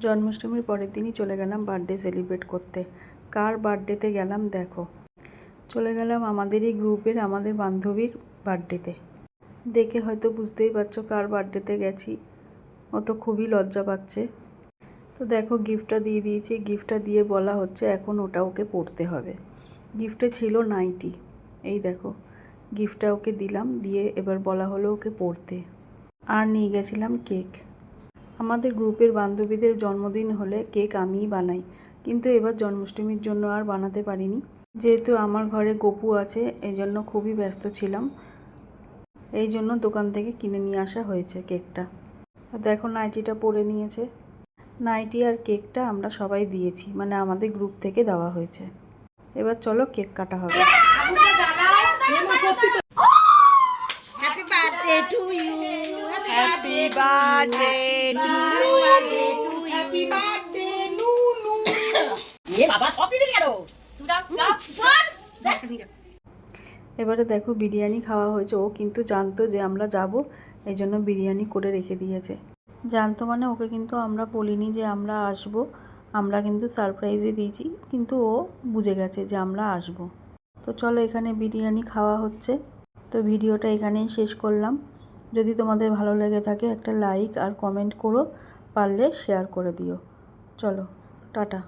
জন্মাষ্টমীর পরের দিনই চলে গেলাম বার্থডে সেলিব্রেট করতে। কার বার্থডেতে গেলাম দেখো। চলে গেলাম আমাদেরই গ্রুপের, আমাদের বান্ধবীর বার্থডেতে। দেখে হয়তো বুঝতেই পারছ কার বার্থডেতে গেছি। ও তো খুবই লজ্জা পাচ্ছে। তো দেখো গিফটটা দিয়ে দিয়েছি। গিফটটা দিয়ে বলা হচ্ছে এখন ওটা ওকে পড়তে হবে। গিফটে ছিল নাইটি এই দেখো, গিফটটা ওকে দিলাম, দিয়ে এবার বলা হলো ওকে পড়তে। আর নিয়ে গেছিলাম কেক। আমাদের গ্রুপের বান্ধবীদের জন্মদিন হলে কেক আমিই বানাই। কিন্তু এবার জন্মাষ্টমীর জন্য আর বানাতে পারিনি। যেহেতু আমার ঘরে গপু আছে এই জন্য খুবই ব্যস্ত ছিলাম। এই জন্য দোকান থেকে কিনে নিয়ে আসা হয়েছে কেকটা। দেখো, নাইটিটা পরে নিয়েছে। নাইটি আর কেকটা আমরা সবাই দিয়েছি মানে আমাদের গ্রুপ থেকে দেওয়া হয়েছে। এবার চলো কেক কাটা হবে। Happy birthday to you. এবারে দেখো বিরিয়ানি খাওয়া হয়েছে। ও কিন্তু জানতো যে আমরা যাব, এই জন্য বিরিয়ানি করে রেখে দিয়েছে। জানতো মানে ওকে কিন্তু আমরা বলিনি যে আমরা আসব। আমরা কিন্তু সারপ্রাইজই দিয়েছি, কিন্তু ও বুঝে গেছে যে আমরা আসব। তো চলো এখানে বিরিয়ানি খাওয়া হচ্ছে। তো ভিডিওটা এখানেই শেষ করলাম। যদি তোমাদের ভালো লেগে থাকে একটা লাইক আর কমেন্ট করো, পারলে শেয়ার করে দিও। চলো, টাটা।